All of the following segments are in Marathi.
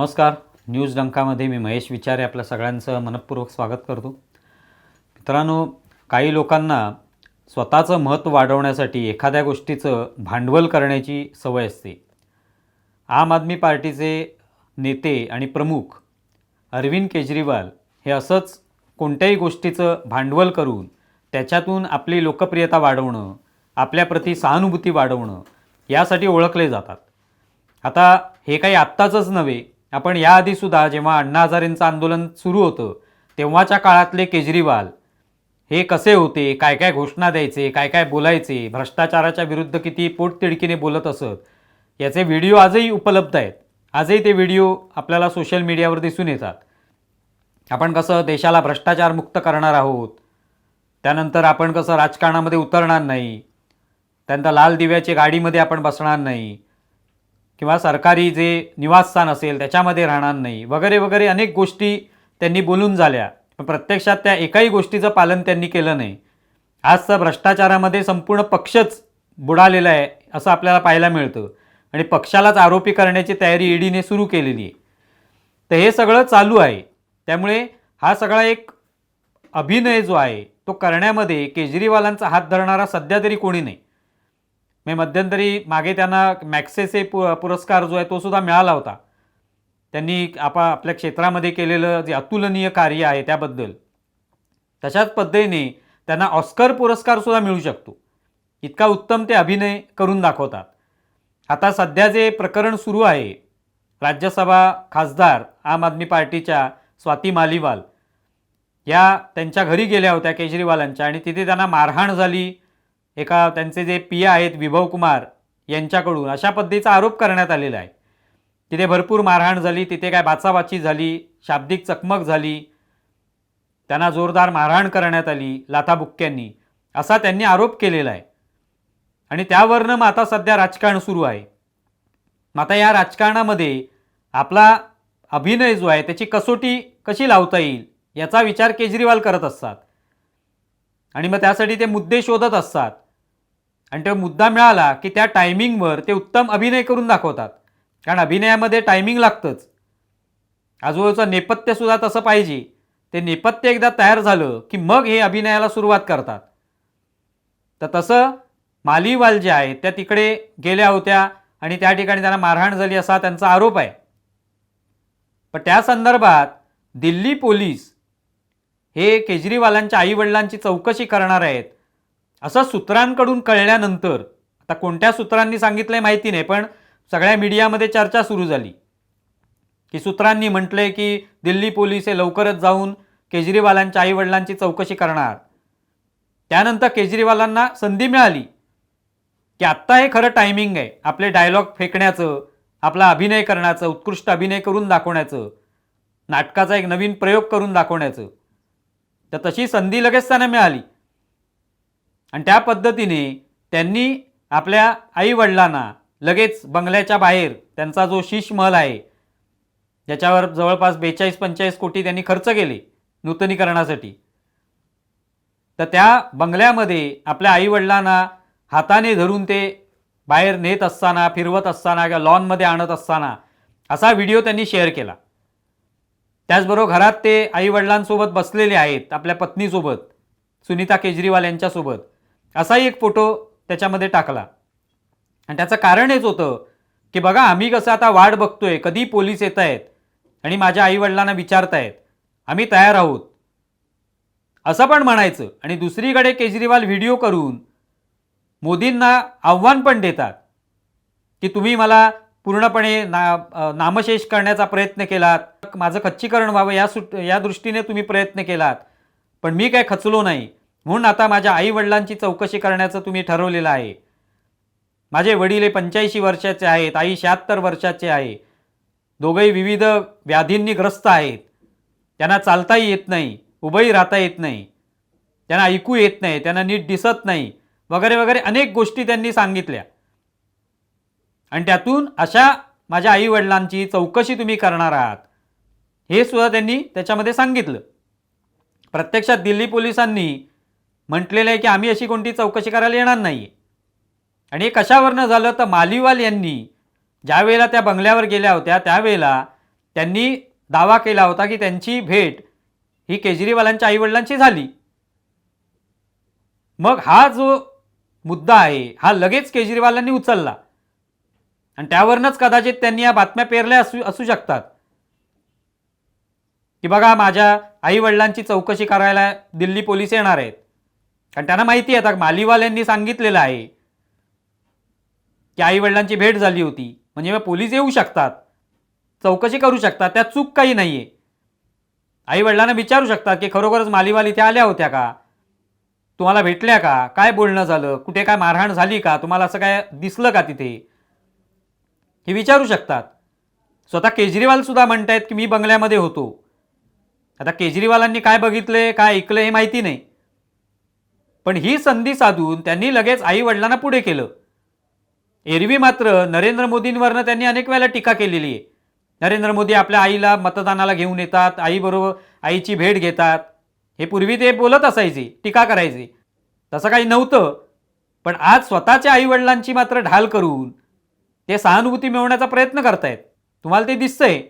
नमस्कार. न्यूज डंकामध्ये मी महेश विचारे आपल्या सगळ्यांचं मनपूर्वक स्वागत करतो. मित्रांनो काही लोकांना स्वतःचं महत्त्व वाढवण्यासाठी एखाद्या गोष्टीचं भांडवल करण्याची सवय असते. आम आदमी पार्टीचे नेते आणि प्रमुख अरविंद केजरीवाल हे असंच कोणत्याही गोष्टीचं भांडवल करून त्याच्यातून आपली लोकप्रियता वाढवणं आपल्याप्रती सहानुभूती वाढवणं यासाठी ओळखले जातात. आता हे काही आत्ताचंच नव्हे आपण याआधी सुद्धा जेव्हा अण्णा हजारेंचं आंदोलन सुरू होतं तेव्हाच्या काळातले केजरीवाल हे कसे होते काय काय घोषणा द्यायचे काय काय बोलायचे भ्रष्टाचाराच्या विरुद्ध किती पोटतिडकीने बोलत असत याचे व्हिडिओ आजही उपलब्ध आहेत. आजही ते व्हिडिओ आपल्याला सोशल मीडियावर दिसून येतात. आपण कसं देशाला भ्रष्टाचार मुक्त करणार आहोत त्यानंतर आपण कसं राजकारणामध्ये उतरणार नाही त्यानंतर लाल दिव्याची गाडीमध्ये आपण बसणार नाही किंवा सरकारी जे निवासस्थान असेल त्याच्यामध्ये राहणार नाही. वगैरे वगैरे अनेक गोष्टी त्यांनी बोलून झाल्या. पण प्रत्यक्षात त्या एकाही गोष्टीचं पालन त्यांनी केलं नाही. आज तर भ्रष्टाचारामध्ये संपूर्ण पक्षच बुडालेला आहे असं आपल्याला पाहायला मिळतं. आणि पक्षालाच आरोपी करण्याची तयारी ईडीने सुरू केलेली आहे. तर हे सगळं चालू आहे. त्यामुळे हा सगळा एक अभिनय जो आहे तो करण्यामध्ये केजरीवालांचा हात धरणारा सध्या तरी कोणी नाही. मी मध्यंतरी मागे त्यांना मॅक्सेसे पु पुरस्कार जो आहे तो सुद्धा मिळाला होता. त्यांनी आपा आपल्या क्षेत्रामध्ये केलेलं जे अतुलनीय कार्य आहे त्याबद्दल. तशाच पद्धतीने त्यांना ऑस्कर पुरस्कारसुद्धा मिळू शकतो. इतका उत्तम ते अभिनय करून दाखवतात. आता सध्या जे प्रकरण सुरू आहे राज्यसभा खासदार आम आदमी पार्टीच्या स्वाती मालिवाल या त्यांच्या घरी गेल्या होत्या केजरीवालांच्या आणि तिथे त्यांना मारहाण झाली. एका त्यांचे जे पी आहेत विभव कुमार यांच्याकडून अशा पद्धतीचा आरोप करण्यात आलेला आहे. तिथे भरपूर मारहाण झाली तिथे काय बाचाबाची झाली शाब्दिक चकमक झाली त्यांना जोरदार मारहाण करण्यात आली लाथाबुक्क्यांनी असा त्यांनी आरोप केलेला आहे. आणि त्यावरनं मग आता सध्या राजकारण सुरू आहे. मग आता या राजकारणामध्ये आपला अभिनय जो आहे त्याची कसोटी कशी लावता येईल याचा विचार केजरीवाल करत असतात. आणि मग त्यासाठी ते मुद्दे शोधत असतात. आणि तो मुद्दा मिळाला की त्या टायमिंगवर ते उत्तम अभिनय करून दाखवतात. कारण अभिनयामध्ये टायमिंग लागतंच. आजूबाजूचं नेपथ्यसुद्धा तसं पाहिजे. ते नेपथ्य एकदा तयार झालं की मग हे अभिनयाला सुरुवात करतात. तर तसं मालीवाल जे आहेत त्या तिकडे गेल्या होत्या आणि त्या ठिकाणी त्यांना मारहाण झाली असा त्यांचा आरोप आहे. पण त्या संदर्भात दिल्ली पोलीस हे केजरीवालांच्या आईवडिलांची चौकशी करणार आहेत. असं सूत्रांकडून कळल्यानंतर आता कोणत्या सूत्रांनी सांगितलंय माहिती नाही पण सगळ्या मीडियामध्ये चर्चा सुरू झाली. की सूत्रांनी म्हटलंय की दिल्ली पोलीस हे लवकरच जाऊन केजरीवालांच्या आईवडिलांची चौकशी करणार. त्यानंतर केजरीवालांना संधी मिळाली. की आत्ता हे खरं टायमिंग आहे. आपले डायलॉग फेकण्याचं आपला अभिनय करण्याचं उत्कृष्ट अभिनय करून दाखवण्याचं नाटकाचा एक नवीन प्रयोग करून दाखवण्याचं. तर तशी संधी लगेच त्यांना मिळाली. आणि त्या पद्धतीने त्यांनी आपल्या आईवडिलांना लगेच बंगल्याच्या बाहेर त्यांचा जो शीश महल आहे ज्याच्यावर जवळपास बेचाळीस पंचेचाळीस कोटी त्यांनी खर्च केले नूतनीकरणासाठी. तर त्या बंगल्यामध्ये आपल्या आईवडिलांना हाताने धरून ते बाहेर नेत असताना फिरवत असताना किंवा लॉनमध्ये आणत असताना असा व्हिडिओ त्यांनी शेअर केला. त्याचबरोबर घरात ते आईवडिलांसोबत बसलेले आहेत आपल्या पत्नीसोबत सुनीता केजरीवाल यांच्यासोबत. असाही एक फोटो त्याच्यामध्ये टाकला. आणि त्याचं कारण हेच होतं की बघा आम्ही कसं आता वाट बघतोय कधी पोलीस येत आहेत आणि माझ्या आईवडिलांना विचारतायत आम्ही तयार आहोत. असं पण म्हणायचं. आणि दुसरीकडे केजरीवाल व्हिडिओ करून मोदींना आव्हान पण देतात की तुम्ही मला पूर्णपणे ना नामशेष करण्याचा प्रयत्न केलात. माझं खच्चीकरण व्हावं या सुट या दृष्टीने तुम्ही प्रयत्न केलात. पण मी काय खचलो नाही. म्हणून आता माझ्या आई वडिलांची चौकशी करण्याचं तुम्ही ठरवलेलं आहे. माझे वडील हे पंच्याऐंशी वर्षाचे आहेत. आई शहात्तर वर्षाचे आहे. दोघंही विविध व्याधींनी ग्रस्त आहेत. त्यांना चालताही येत नाही. उभंही राहता येत नाही. त्यांना ऐकू येत नाही. त्यांना नीट दिसत नाही. वगैरे वगैरे अनेक गोष्टी त्यांनी सांगितल्या. आणि त्यातून अशा माझ्या आई वडिलांची चौकशी तुम्ही करणार आहात. हे सुद्धा त्यांनी त्याच्यामध्ये सांगितलं. प्रत्यक्षात दिल्ली पोलिसांनी म्हटलेलं आहे की आम्ही अशी कोणती चौकशी करायला येणार नाही आणि हे कशावरनं झालं तर मालिवाल यांनी ज्यावेळेला त्या बंगल्यावर गेल्या होत्या त्यावेळेला त्यांनी दावा केला होता की त्यांची भेट ही केजरीवालांच्या आईवडिलांची झाली. मग हा जो मुद्दा आहे हा लगेच केजरीवालांनी उचलला. आणि त्यावरनच कदाचित त्यांनी या बातम्या पेरल्या असू असू शकतात. की बघा माझ्या आई वडिलांची चौकशी करायला दिल्ली पोलीस येणार आहेत. कारण त्यांना माहिती आहे आता मालीवाल्यांनी सांगितलेलं आहे की आई वडिलांची भेट झाली होती. म्हणजे मग पोलीस येऊ शकतात चौकशी करू शकतात त्यात चूक काही नाही आहे आई वडिलांना विचारू शकतात की खरोखरच मालीवाल इथे आल्या होत्या का? तुम्हाला भेटल्या का? काय बोलणं झालं? कुठे काय मारहाण झाली का? तुम्हाला असं काय दिसलं का तिथे? हे विचारू शकतात. स्वतः केजरीवालसुद्धा म्हणत आहेत की मी बंगल्यामध्ये होतो. आता केजरीवालांनी काय बघितले काय ऐकलं हे माहिती नाही. पण ही संधी साधून त्यांनी लगेच आई वडिलांना पुढे केलं. एरवी मात्र नरेंद्र मोदींवरनं त्यांनी अनेक वेळेला टीका केलेली आहे. नरेंद्र मोदी आपल्या आईला मतदानाला घेऊन येतात आईबरोबर आईची भेट घेतात. हे पूर्वी ते बोलत असायचे टीका करायचे. तसं काही नव्हतं. पण आज स्वतःच्या आईवडिलांची मात्र ढाल करून ते सहानुभूती मिळवण्याचा प्रयत्न करतायत. तुम्हाला ते दिसतंय.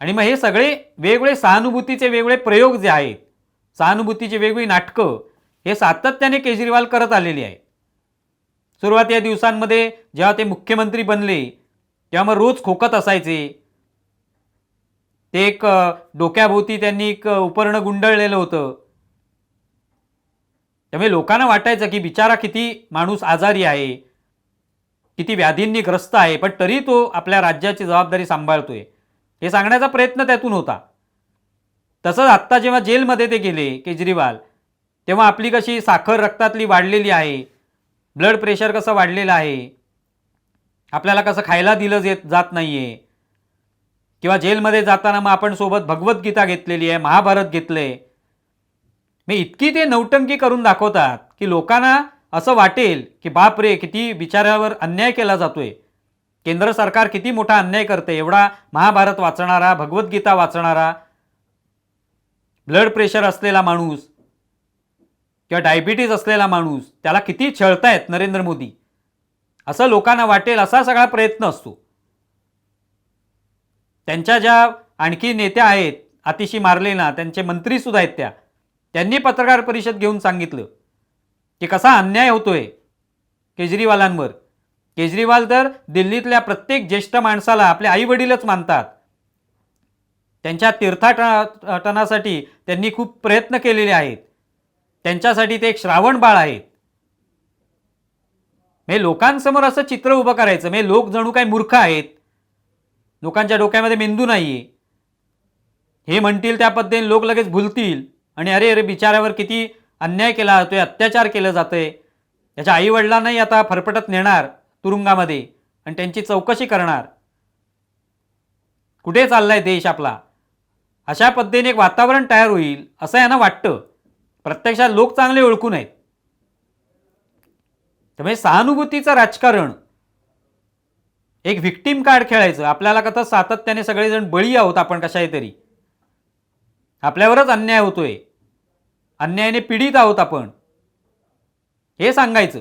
आणि मग हे सगळे वेगवेगळे सहानुभूतीचे वेगवेगळे प्रयोग जे आहेत सहानुभूतीची वेगवेगळी नाटकं हे सातत्याने केजरीवाल करत आलेली आहेत. सुरुवाती या दिवसांमध्ये जेव्हा ते मुख्यमंत्री बनले तेव्हा मग रोज खोकत असायचे. ते एक डोक्याभोवती त्यांनी एक उपर्ण उपरणं गुंडळलेलं होतं. त्यामुळे लोकांना वाटायचं की बिचारा किती माणूस आजारी आहे. किती व्याधींनी ग्रस्त आहे पण तरी तो आपल्या राज्याची जबाबदारी सांभाळतोय. हे सांगण्याचा प्रयत्न त्यातून होता. तसंच आत्ता जेव्हा जेलमध्ये ते गेले केजरीवाल तेव्हा आपली कशी साखर रक्तातली वाढलेली आहे ब्लड प्रेशर कसं वाढलेलं आहे आपल्याला कसं खायला दिलं येत जात नाही आहे किंवा जेलमध्ये जाताना मग आपण सोबत भगवद्गीता घेतलेली आहे महाभारत घेतलंय. मी इतकी ते नौटंकी करून दाखवतात की लोकांना असं वाटेल की बाप रे किती बिचाऱ्यावर अन्याय केला जातोय. केंद्र सरकार किती मोठा अन्याय करते एवढा महाभारत वाचणारा भगवद्गीता वाचणारा ब्लड प्रेशर असलेला माणूस किंवा डायबिटीज असलेला माणूस त्याला किती छळतायत नरेंद्र मोदी? असं लोकांना वाटेल असा सगळा प्रयत्न असतो. त्यांच्या ज्या आणखी नेत्या आहेत अतिशी मारलेना त्यांचे मंत्रीसुद्धा आहेत त्या. त्यांनी पत्रकार परिषद घेऊन सांगितलं. की कसा अन्याय होतोय केजरीवालांवर. केजरीवाल तर दिल्लीतल्या प्रत्येक ज्येष्ठ माणसाला आपले आई वडीलच मानतात. त्यांच्या तीर्थाटनासाठी त्यांनी खूप प्रयत्न केलेले आहेत. त्यांच्यासाठी ते एक श्रावण बाळ आहेत. हे लोकांसमोर असं चित्र उभं करायचं. म्हणजे लोक जणू काही मूर्ख आहेत. लोकांच्या डोक्यामध्ये मेंदू नाहीये. हे म्हणतील त्या पद्धतीने लोक लगेच भुलतील. आणि अरे अरे बिचाऱ्यावर किती अन्याय केला जातोय अत्याचार केलं जातंय. त्याच्या आईवडिलांनाही आता फरफटत नेणार तुरुंगामध्ये आणि त्यांची चौकशी करणार. कुठे चाललाय देश आपला? अशा पद्धतीने एक वातावरण तयार होईल असं यांना वाटतं. प्रत्यक्षात लोक चांगले ओळखून आहेत त्यामुळे सहानुभूतीचं राजकारण. एक व्हिक्टीम कार्ड खेळायचं. आपल्याला कसं सातत्याने सगळेजण बळी आहोत आपण कशाही तरी. आपल्यावरच अन्याय होतोय. अन्यायाने पीडित आहोत आपण. हे सांगायचं.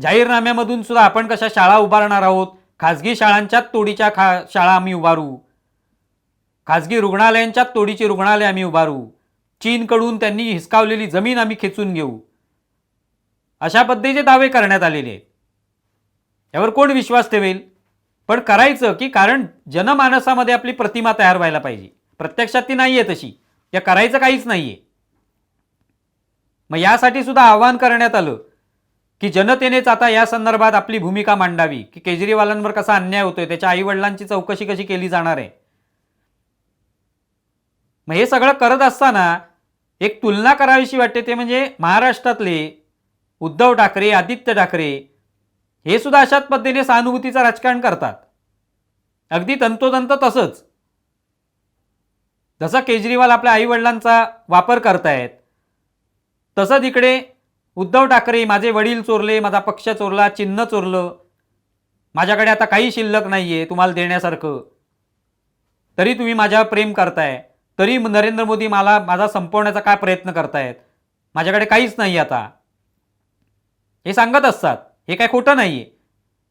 जाहीरनाम्यामधून सुद्धा आपण कशा शाळा उभारणार आहोत? खाजगी शाळांच्याच तोडीच्या खा शाळा आम्ही उभारू. खाजगी रुग्णालयांच्याच तोडीची रुग्णालय आम्ही उभारू. चीनकडून त्यांनी हिसकावलेली जमीन आम्ही खेचून घेऊ. अशा पद्धतीचे दावे करण्यात आलेले आहेत. यावर कोण विश्वास ठेवेल? पण करायचं की कारण जनमानसामध्ये आपली प्रतिमा तयार व्हायला पाहिजे. प्रत्यक्षात ती नाही आहे तशी. या करायचं काहीच नाही आहे मग यासाठी सुद्धा आवाहन करण्यात आलं की जनतेनेच आता या संदर्भात आपली भूमिका मांडावी की केजरीवालांवर कसा अन्याय होतोय त्याच्या आईवडिलांची चौकशी कशी केली जाणार आहे? मग हे सगळं करत असताना एक तुलना करावीशी वाटते ते म्हणजे महाराष्ट्रातले उद्धव ठाकरे आदित्य ठाकरे हे सुद्धा अशाच पद्धतीने सहानुभूतीचं राजकारण करतात. अगदी तंतोतंत तसंच. जसं केजरीवाल आपल्या आईवडिलांचा वापर करतायत तसंच इकडे उद्धव ठाकरे माझे वडील चोरले माझा पक्ष चोरला चिन्ह चोरलं. माझ्याकडे आता काही शिल्लक नाही आहे तुम्हाला देण्यासारखं. तरी तुम्ही माझ्यावर प्रेम करताय. तरी नरेंद्र मोदी मला माझा संपवण्याचा काय प्रयत्न करतायत? माझ्याकडे काहीच नाही आता. हे सांगत असतात. हे काय खोटं नाही आहे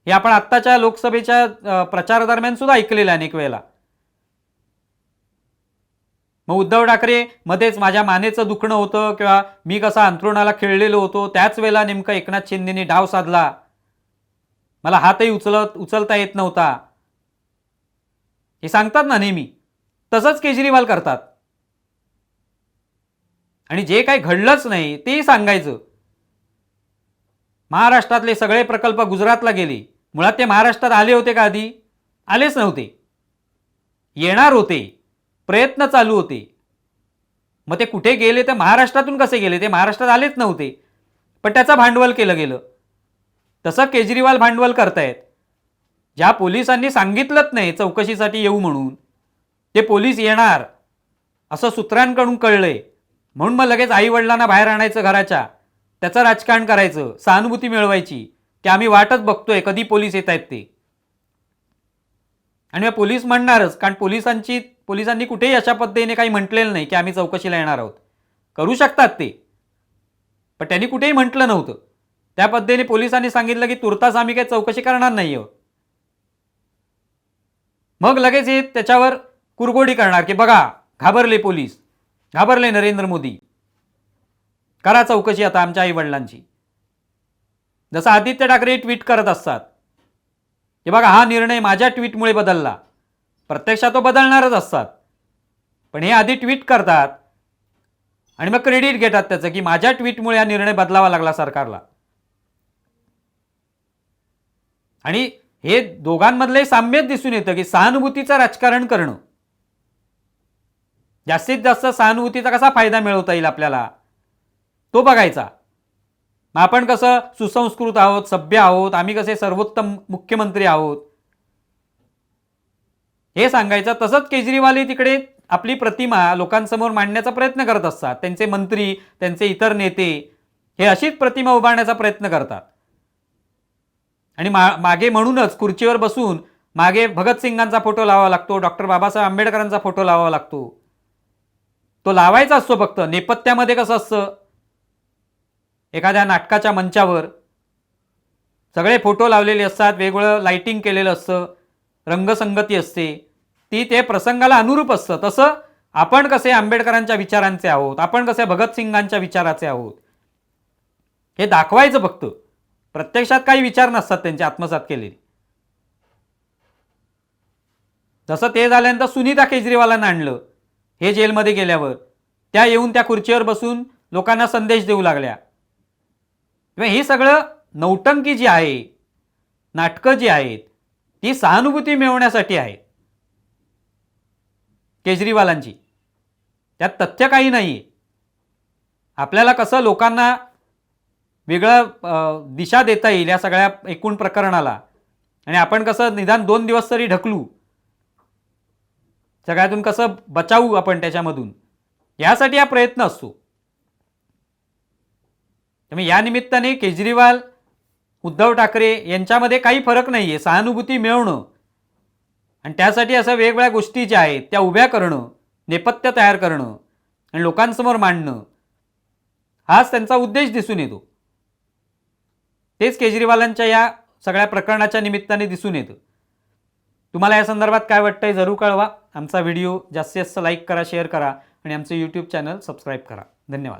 हे आपण आत्ताच्या लोकसभेच्या प्रचारादरम्यान सुद्धा ऐकलेलं आहे अनेक वेळेला. मग उद्धव ठाकरे मध्येच माझ्या मानेचं दुखणं होतं किंवा मी कसा अंथरुणाला खेळलेलो होतो त्याच वेळेला नेमकं एकनाथ शिंदेने डाव साधला. मला हातही उचलत उचलता येत नव्हता. हे सांगतात ना नेहमी. तसंच केजरीवाल करतात. आणि जे काही घडलंच नाही तेही सांगायचं. महाराष्ट्रातले सगळे प्रकल्प गुजरातला गेले. मुळात ते महाराष्ट्रात आले होते का आधी? आलेच नव्हते. येणार होते. प्रयत्न चालू होते. मग ते कुठे गेले तर महाराष्ट्रातून कसे गेले? ते महाराष्ट्रात आलेच नव्हते. पण त्याचं भांडवल केलं गेलं. तसं केजरीवाल भांडवल करतायत. ज्या पोलिसांनी सांगितलंच नाही चौकशीसाठी येऊ म्हणून ते पोलीस येणार. असं सूत्रांकडून कळलंय. म्हणून मग लगेच आई वडिलांना बाहेर आणायचं घराच्या. त्याचं राजकारण करायचं सहानुभूती मिळवायची की आम्ही वाटच बघतोय कधी पोलीस येत आहेत ते. आणि पोलीस म्हणणारच कारण पोलिसांची पोलिसांनी कुठेही अशा पद्धतीने काही म्हटलेलं नाही की आम्ही चौकशीला येणार आहोत. करू शकतात ते. पण त्यांनी कुठेही म्हटलं नव्हतं. त्या पद्धतीने पोलिसांनी सांगितलं की तुर्तास आम्ही काही चौकशी करणार नाही आहोत. मग लगेच हे त्याच्यावर कुरगोडी करणार की बघा घाबरले पोलीस. घाबरले नरेंद्र मोदी. करा चौकशी आता आमच्या आई वडिलांची जसं आदित्य ठाकरे ट्विट करत असतात. हे बघा हा निर्णय माझ्या ट्विटमुळे बदलला. प्रत्यक्षात तो बदलणारच असतात. पण हे आधी ट्विट करतात आणि मग क्रेडिट घेतात त्याचं की माझ्या ट्विटमुळे हा निर्णय बदलावा लागला सरकारला. आणि हे दोघांमधले साम्यच दिसून येतं की सहानुभूतीचं राजकारण करणं. जास्तीत जास्त सहानुभूतीचा कसा फायदा मिळवता येईल आपल्याला? तो बघायचा. आपण कसं सुसंस्कृत आहोत सभ्य आहोत आम्ही कसे सर्वोत्तम मुख्यमंत्री आहोत? हे सांगायचं तसंच केजरीवालही तिकडे आपली प्रतिमा लोकांसमोर मांडण्याचा प्रयत्न करत असतात. त्यांचे मंत्री त्यांचे इतर नेते हे अशीच प्रतिमा उभारण्याचा प्रयत्न करतात. आणि मा मागे म्हणूनच खुर्चीवर बसून मागे भगतसिंगांचा फोटो लावावा लागतो डॉक्टर बाबासाहेब आंबेडकरांचा फोटो लावावा लागतो. तो लावायचा असतो फक्त. नेपथ्यामध्ये कसं असतं? एखाद्या नाटकाच्या मंचावर सगळे फोटो लावलेले असतात वेगवेगळं लाइटिंग केलेलं असतं रंगसंगती असते. ती ते प्रसंगाला अनुरूप असतं. तसं आपण कसे आंबेडकरांच्या विचारांचे आहोत आपण कसे भगतसिंगांच्या विचाराचे आहोत हे दाखवायचं फक्त. प्रत्यक्षात काही विचार नसतात त्यांचे आत्मसात केलेले. जसं ते झाल्यानंतर सुनीता केजरीवालांना आणलं हे जेलमध्ये गेल्यावर. त्या येऊन त्या खुर्चीवर बसून लोकांना संदेश देऊ लागल्या. किंवा हे सगळं नौटंकी जी आहे नाटकं जी आहेत ती सहानुभूती मिळवण्यासाठी आहे केजरीवालांची. त्यात तथ्य काही नाही. आहे आपल्याला कसं लोकांना वेगळं दिशा देता येईल या सगळ्या एकूण प्रकरणाला. आणि आपण कसं निदान दोन दिवस तरी ढकलू. सगळ्यातून कसं बचावू आपण त्याच्यामधून. यासाठी हा प्रयत्न असतो. त्यामुळे या निमित्ताने केजरीवाल उद्धव ठाकरे यांच्यामध्ये काही फरक नाही आहे सहानुभूती मिळवणं. आणि त्यासाठी असं वेगवेगळ्या गोष्टी ज्या आहेत त्या उभ्या करणं नेपथ्य तयार करणं आणि लोकांसमोर मांडणं हाच त्यांचा उद्देश दिसून येतो. तेच केजरीवालांच्या या सगळ्या प्रकरणाच्या निमित्ताने दिसून येतं. तुम्हाला या संदर्भात काय वाटतंय जरूर कळवा. आमचा व्हिडिओ जास्तीत जास्त लाईक करा शेअर करा आणि आमचं यूट्यूब चॅनल सबस्क्राईब करा. धन्यवाद.